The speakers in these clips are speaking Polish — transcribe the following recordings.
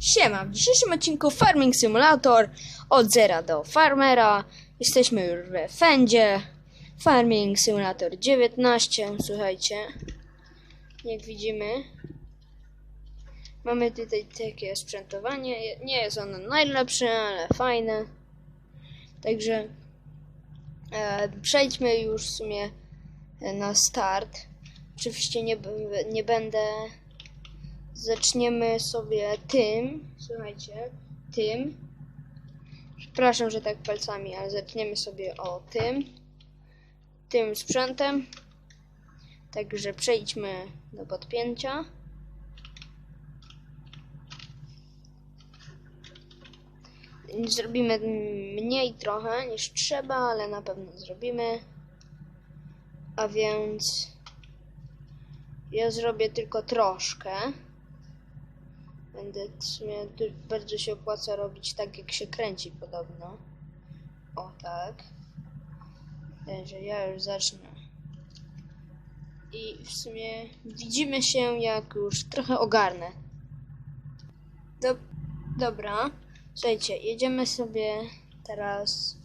Siema, w dzisiejszym odcinku Farming Simulator od zera do farmera. Jesteśmy już we Fendzie. Farming Simulator 19, słuchajcie. Jak widzimy, mamy tutaj takie sprzętowanie. Nie jest ono najlepsze, ale fajne. Także e, przejdźmy już w sumie e, na start. Oczywiście nie, nie będę zaczniemy sobie tym, słuchajcie, tym. Przepraszam, że tak palcami, ale zaczniemy sobie o tym, tym sprzętem. Także przejdźmy do podpięcia. Zrobimy mniej trochę niż trzeba, ale na pewno zrobimy. A więc ja zrobię tylko troszkę. Będę w sumie bardzo się opłaca robić tak jak się kręci podobno. O tak. Także ja już zacznę. I w sumie widzimy się jak już trochę ogarnę. Do, dobra. Słuchajcie, jedziemy sobie teraz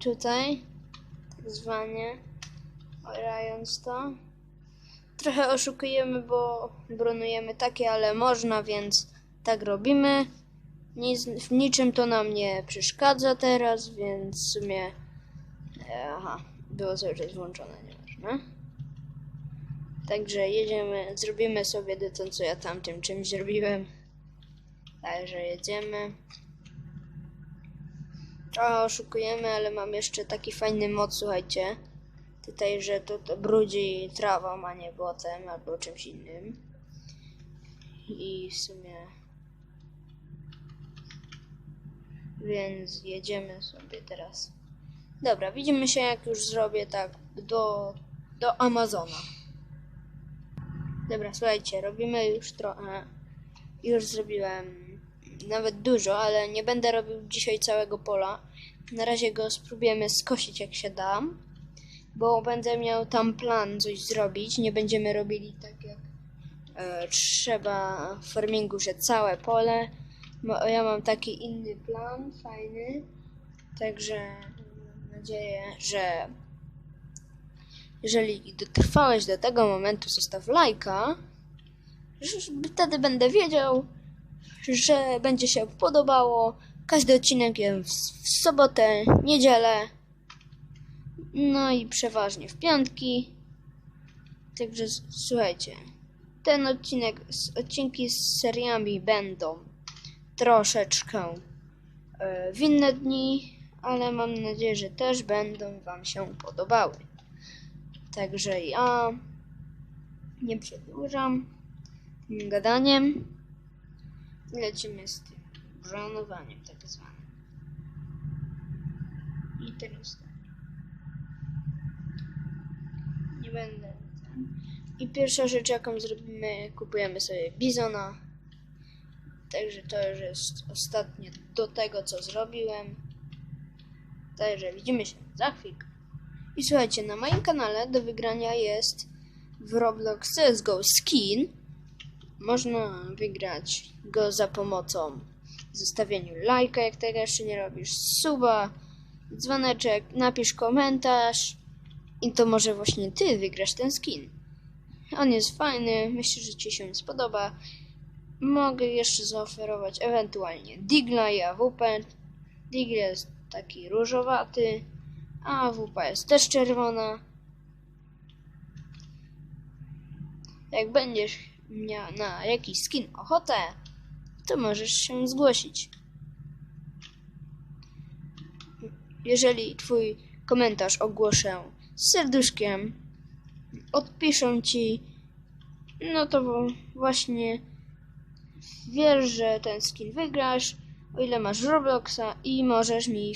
tutaj, tak zwanie, orając to. Trochę oszukujemy, bo bronujemy takie, ale można, więc tak robimy. Nic, w niczym to nam nie przeszkadza teraz, więc w sumie. e, Aha, było cały czas włączone, nieważne. Także jedziemy, zrobimy sobie to, co ja tamtym czymś zrobiłem. Także jedziemy. Trochę oszukujemy, ale mam jeszcze taki fajny mod, słuchajcie. Tutaj, że to, to brudzi trawą, a nie błotem albo czymś innym. I w sumie. Więc jedziemy sobie teraz. Dobra, widzimy się jak już zrobię tak do, do Amazona. Dobra, słuchajcie, robimy już trochę. Już zrobiłem nawet dużo, ale nie będę robił dzisiaj całego pola. Na razie go spróbujemy skosić jak się da bo będę miał tam plan coś zrobić. Nie będziemy robili tak jak e, trzeba farmingu, że całe pole. Ja mam taki inny plan, fajny. Także mam nadzieję, że jeżeli dotrwałeś do tego momentu, zostaw lajka. Wtedy będę wiedział, że będzie się podobało. Każdy odcinek jest w sobotę, niedzielę. No i przeważnie w piątki. Także słuchajcie, ten odcinek, odcinki z seriami będą troszeczkę e, w inne dni, ale mam nadzieję, że też będą Wam się podobały. Także ja nie przedłużam tym gadaniem. Lecimy z tym branowaniem tak zwanym. I teraz tak. nie będę. I pierwsza rzecz, jaką zrobimy, kupujemy sobie bizona. Także to już jest ostatnie do tego, co zrobiłem. Także widzimy się za chwilkę. I słuchajcie, na moim kanale do wygrania jest w Roblox CSGO skin. Można wygrać go za pomocą zostawieniu lajka, jak tego jeszcze nie robisz, suba, dzwoneczek, napisz komentarz. I to może właśnie ty wygrasz ten skin. On jest fajny, myślę, że ci się spodoba. Mogę jeszcze zaoferować ewentualnie Digla i AWP. Digl jest taki różowaty, a AWP jest też czerwona. Jak będziesz miał na jakiś skin ochotę, to możesz się zgłosić. Jeżeli twój komentarz ogłoszę z serduszkiem, odpiszą ci, no to właśnie wiesz, że ten skin wygrasz, o ile masz Robloxa i możesz mi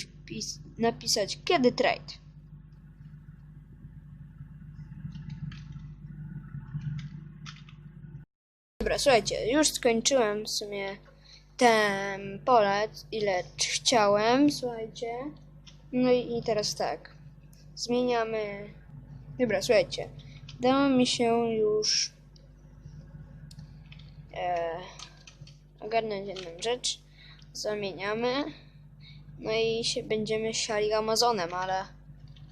napisać kiedy trade. Dobra, słuchajcie, już skończyłem w sumie ten pole, ile chciałem, słuchajcie. No i teraz tak. Zmieniamy. Dobra, słuchajcie. Dało mi się już. E, ogarnąć jedną rzecz. Zamieniamy. No i się będziemy siali Amazonem, ale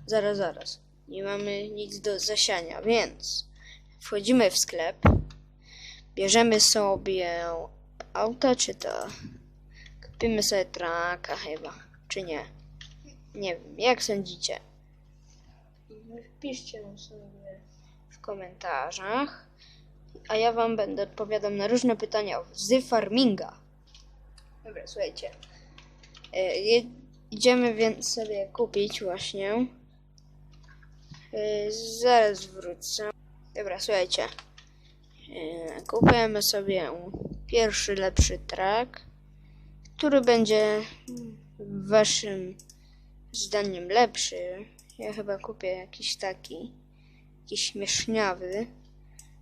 zaraz, zaraz. Nie mamy nic do zasiania, więc wchodzimy w sklep. Bierzemy sobie auto, czy to kupimy sobie traka chyba, czy nie. Nie wiem, jak sądzicie? Wpiszcie sobie w komentarzach, a ja wam będę odpowiadał na różne pytania z farminga. Dobra, słuchajcie. E, Idziemy więc sobie kupić właśnie. E, Zaraz wrócę. Dobra, słuchajcie. E, Kupujemy sobie pierwszy lepszy track, który będzie waszym zdaniem lepszy. Ja chyba kupię jakiś taki, jakiś śmieszniawy,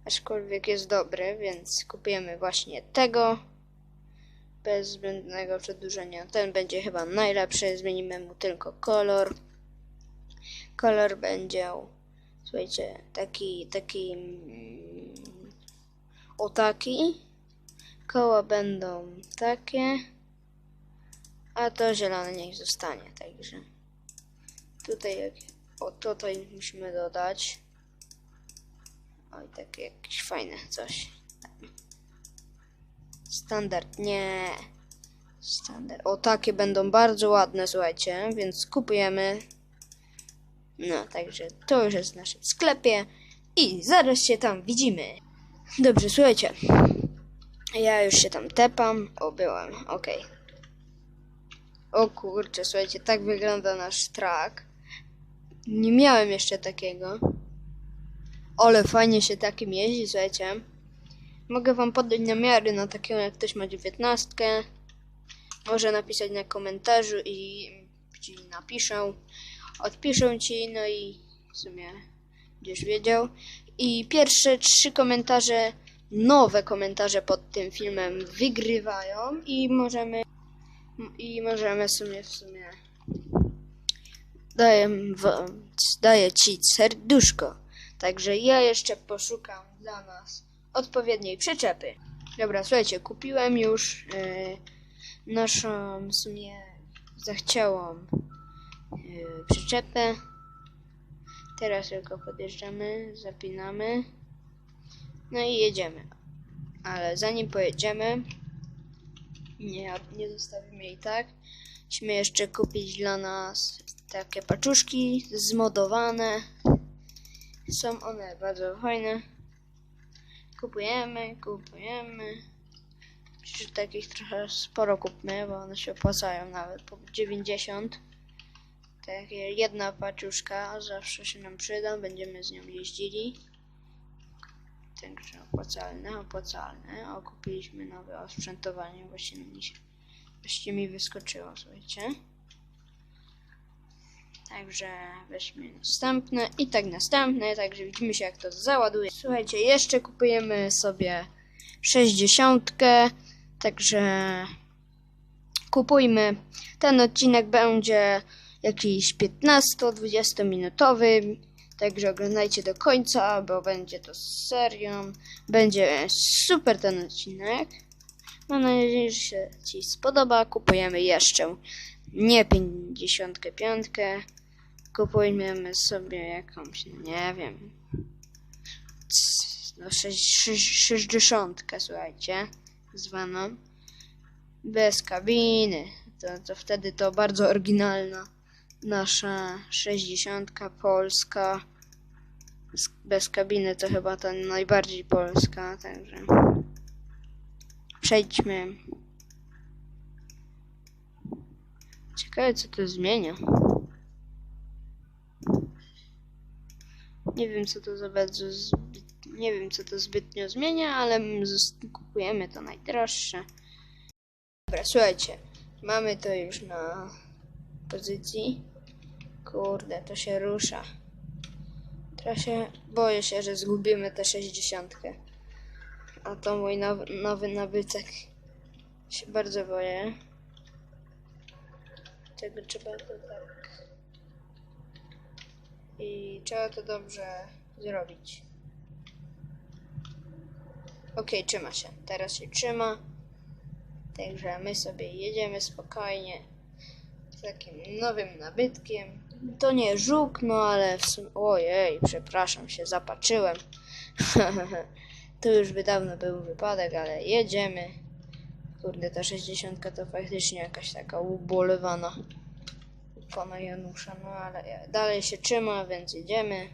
aczkolwiek jest dobry, więc kupujemy właśnie tego bez zbędnego przedłużenia. Ten będzie chyba najlepszy, zmienimy mu tylko kolor. Kolor będzie, słuchajcie, taki, taki, mm, o taki. Koła będą takie, a to zielone niech zostanie, także tutaj, o tutaj musimy dodać. Oj, takie jakieś fajne coś. Standard, nie. Standard. O, takie będą bardzo ładne, słuchajcie, więc kupujemy. No, także to już jest w naszym sklepie i zaraz się tam widzimy. Dobrze, słuchajcie. Ja już się tam tepam. O, byłem, okej. O kurczę, słuchajcie, tak wygląda nasz track. Nie miałem jeszcze takiego. Ale fajnie się takim jeździ, słuchajcie. Mogę wam podać namiary na takiego, jak ktoś ma dziewiętnastkę. Może napisać na komentarzu i ci napiszę. Odpiszę ci, no i w sumie będziesz wiedział. I pierwsze trzy komentarze, nowe komentarze pod tym filmem wygrywają i możemy i możemy w sumie w sumie daję, wam, daję ci serduszko. Także ja jeszcze poszukam dla nas odpowiedniej przyczepy. Dobra, słuchajcie, kupiłem już e, naszą w sumie zachciałą e, przyczepę. Teraz tylko podjeżdżamy, zapinamy. No i jedziemy. Ale zanim pojedziemy, nie, nie zostawimy jej tak. Musimy jeszcze kupić dla nas takie paczuszki zmodowane. Są one bardzo fajne. Kupujemy, kupujemy. Czy takich trochę sporo kupmy, bo one się opłacają nawet po 90. Takie jedna paczuszka zawsze się nam przyda, będziemy z nią jeździli. Także opłacalne, opłacalne. O, kupiliśmy nowe osprzętowanie, właśnie właśnie mi wyskoczyło, słuchajcie. Także weźmy następne i tak następne, także widzimy się jak to załaduje. Słuchajcie, jeszcze kupujemy sobie 60, także kupujmy. Ten odcinek będzie jakiś 15-20 minutowy, także oglądajcie do końca, bo będzie to serią. Będzie super ten odcinek. Mam nadzieję, że się Ci spodoba. Kupujemy jeszcze nie 55, kupujemy sobie jakąś, nie wiem, no sześć- sześć- 60, słuchajcie, zwaną, bez kabiny. To, to wtedy to bardzo oryginalna nasza 60 polska. Bez kabiny to chyba ta najbardziej polska, także przejdźmy. Ciekawe co to zmienia. Nie wiem co to za bardzo nie wiem co to zbytnio zmienia, ale kupujemy to najdroższe. Dobra, słuchajcie, mamy to już na pozycji. Kurde, to się rusza. Teraz się boję się, że zgubimy tę 60. A to mój nowy, nowy nabytek. Się bardzo boję. Tego trzeba to tak. I trzeba to dobrze zrobić. Ok, trzyma się. Teraz się trzyma. Także my sobie jedziemy spokojnie z takim nowym nabytkiem. To nie żuk, no ale w sumie... Ojej, przepraszam się, zapatrzyłem. to już by dawno był wypadek, ale jedziemy. Kurde, ta 60 to faktycznie jakaś taka ubolewana pana Janusza, no ale ja- dalej się trzyma, więc jedziemy.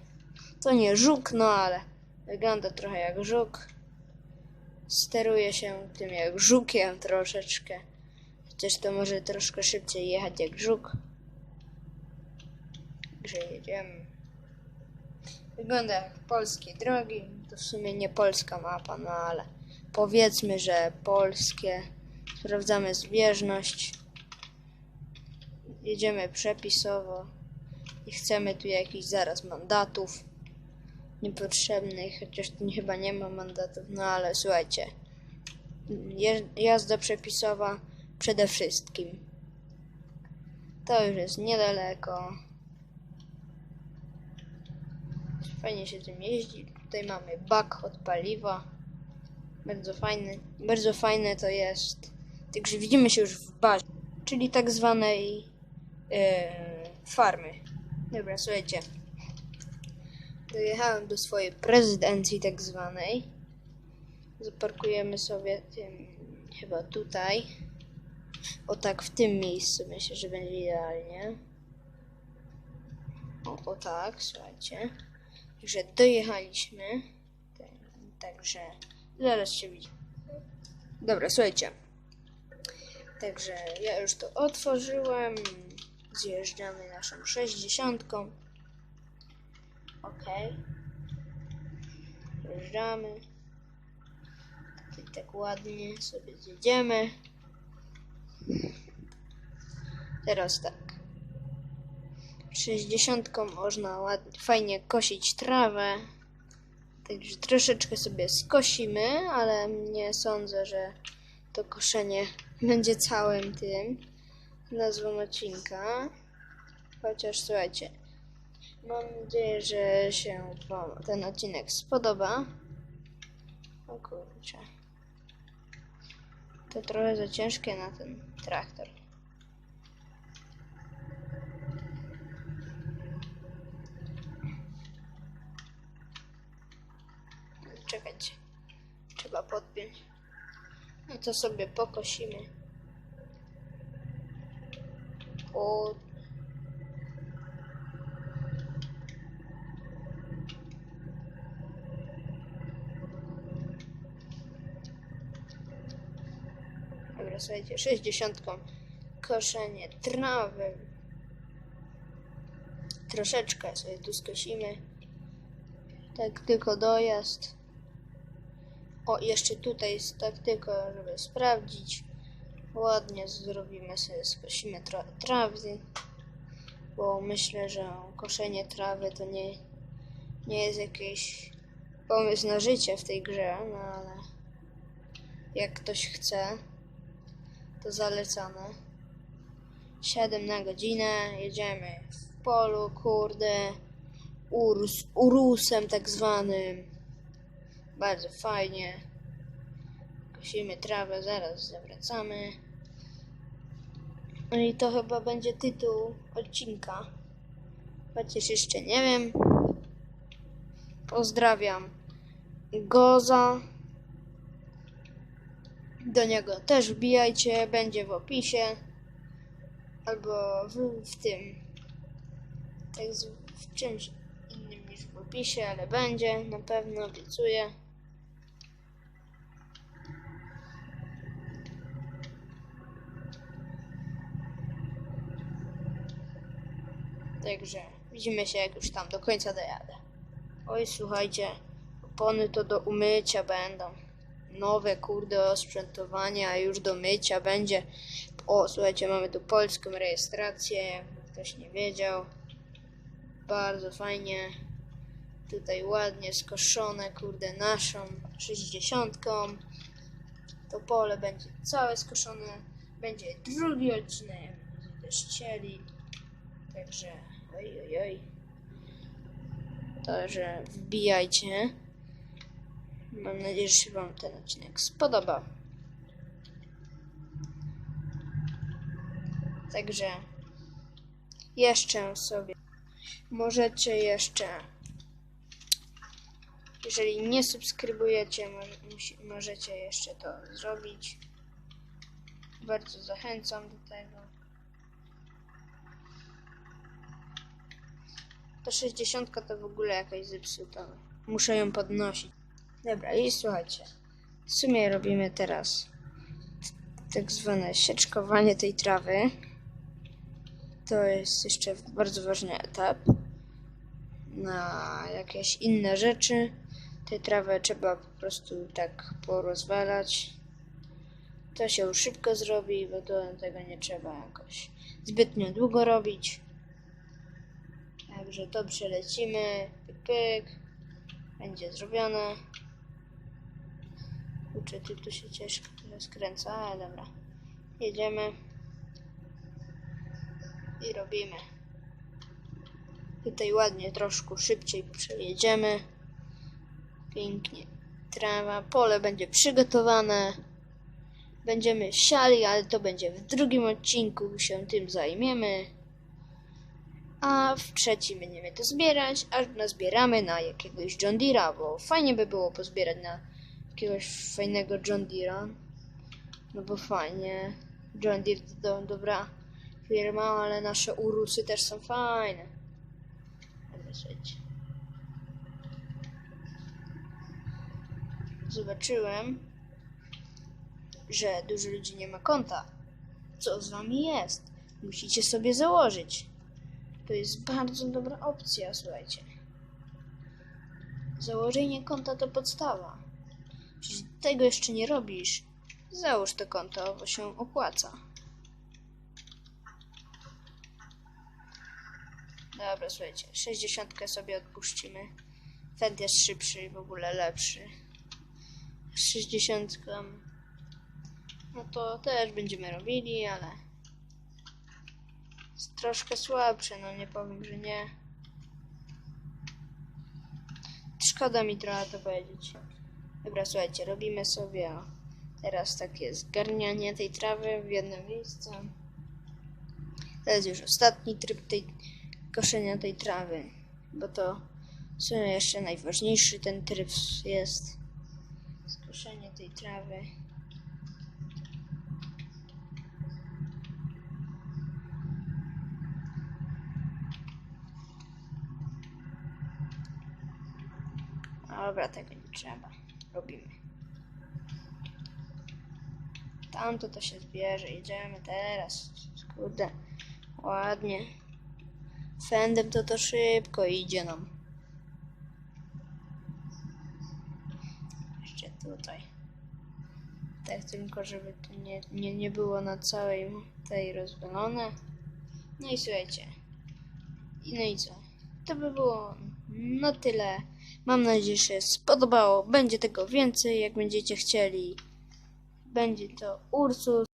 To nie żuk, no ale wygląda trochę jak żuk. Steruje się tym jak żukiem troszeczkę. Chociaż to może troszkę szybciej jechać jak żuk. Także jedziemy. Wygląda jak polskie drogi. To w sumie nie polska mapa, no ale powiedzmy, że polskie. Sprawdzamy zbieżność. Jedziemy przepisowo. I chcemy tu jakichś zaraz mandatów niepotrzebnych, chociaż tu chyba nie ma mandatów, no ale słuchajcie. Jazda przepisowa przede wszystkim. To już jest niedaleko. Fajnie się tym jeździ. Tutaj mamy bak od paliwa. Bardzo fajny. Bardzo fajne to jest. Także widzimy się już w bazie, czyli tak zwanej e, farmy. Dobra, słuchajcie. Dojechałem do swojej prezydencji tak zwanej. Zaparkujemy sobie tym chyba tutaj. O tak w tym miejscu myślę, że będzie idealnie. O, o tak, słuchajcie. Także dojechaliśmy. Także zaraz się widzimy. Dobra, słuchajcie. Także ja już to otworzyłem. Zjeżdżamy naszą 60. Ok. Zjeżdżamy. Tutaj tak ładnie sobie zjedziemy. Teraz tak. 60 można ładnie, fajnie kosić trawę. Także troszeczkę sobie skosimy, ale nie sądzę, że to koszenie będzie całym tym nazwą odcinka. Chociaż słuchajcie, mam nadzieję, że się Wam ten odcinek spodoba. O kurczę. To trochę za ciężkie na ten traktor. Czekajcie. Trzeba podpiąć. No to sobie pokosimy. O. Dobra, słuchajcie, 60. Koszenie trawy. Troszeczkę sobie tu skosimy. Tak tylko dojazd. O, jeszcze tutaj jest tak tylko, żeby sprawdzić. Ładnie zrobimy sobie, skosimy tra trawy. Bo myślę, że koszenie trawy to nie, nie jest jakiś pomysł na życie w tej grze, no ale jak ktoś chce, to zalecane. 7 na godzinę, jedziemy w polu, kurde, urus, urusem tak zwanym. Bardzo fajnie. Kosimy trawę, zaraz zawracamy. No i to chyba będzie tytuł odcinka. Chociaż jeszcze nie wiem. Pozdrawiam Goza. Do niego też wbijajcie, będzie w opisie. Albo w, w tym. Tak w czymś innym niż w opisie, ale będzie, na pewno obiecuję. Także widzimy się, jak już tam do końca dojadę. Oj, słuchajcie, opony to do umycia będą. Nowe, kurde, osprzętowania, a już do mycia będzie. O, słuchajcie, mamy tu polską rejestrację, jakby ktoś nie wiedział. Bardzo fajnie. Tutaj ładnie skoszone, kurde, naszą 60. To pole będzie całe skoszone. Będzie drugi odcinek, będziemy też chcieli. Także, oj, oj, oj. Także wbijajcie. Mam nadzieję, że się Wam ten odcinek spodoba. Także jeszcze sobie możecie jeszcze jeżeli nie subskrybujecie, możecie jeszcze to zrobić. Bardzo zachęcam do tego. To 60 to w ogóle jakaś zepsuta. Muszę ją podnosić. Dobra, i słuchajcie. W sumie robimy teraz tak zwane sieczkowanie tej trawy. To jest jeszcze bardzo ważny etap. Na jakieś inne rzeczy tę trawę trzeba po prostu tak porozwalać. To się szybko zrobi, bo do tego nie trzeba jakoś zbytnio długo robić. Także to przelecimy. Pyk, pyk. Będzie zrobione. Kurczę, tu, tu się ciężko skręca, ale dobra. Jedziemy. I robimy. Tutaj ładnie, troszkę szybciej przejedziemy. Pięknie. Trawa, pole będzie przygotowane. Będziemy siali, ale to będzie w drugim odcinku, się tym zajmiemy. A w trzecim będziemy to zbierać, aż nazbieramy na jakiegoś John Deere'a, bo fajnie by było pozbierać na jakiegoś fajnego John Deere'a. No bo fajnie. John Deere to do, dobra firma, ale nasze urusy też są fajne. Zobaczyłem, że dużo ludzi nie ma konta. Co z wami jest? Musicie sobie założyć. To jest bardzo dobra opcja, słuchajcie. Założenie konta to podstawa. Jeśli tego jeszcze nie robisz, załóż to konto, bo się opłaca. Dobra, słuchajcie, 60 sobie odpuścimy. Fed jest szybszy i w ogóle lepszy. Z 60 no to też będziemy robili, ale troszkę słabszy, no nie powiem, że nie. Szkoda mi trochę to powiedzieć. Dobra, słuchajcie, robimy sobie teraz takie zgarnianie tej trawy w jedno miejsce. To jest już ostatni tryb tej koszenia tej trawy, bo to w sumie jeszcze najważniejszy ten tryb jest skoszenie tej trawy. Dobra, tego nie trzeba. Robimy. Tamto to się zbierze. Jedziemy teraz. Kurde. Ładnie. Fendem to to szybko idzie nam. Jeszcze tutaj. Tak tylko, żeby to nie, nie, nie było na całej tej rozwalone. No i słuchajcie. No i co? To by było na tyle. Mam nadzieję, że się spodobało. Będzie tego więcej, jak będziecie chcieli. Będzie to Ursus.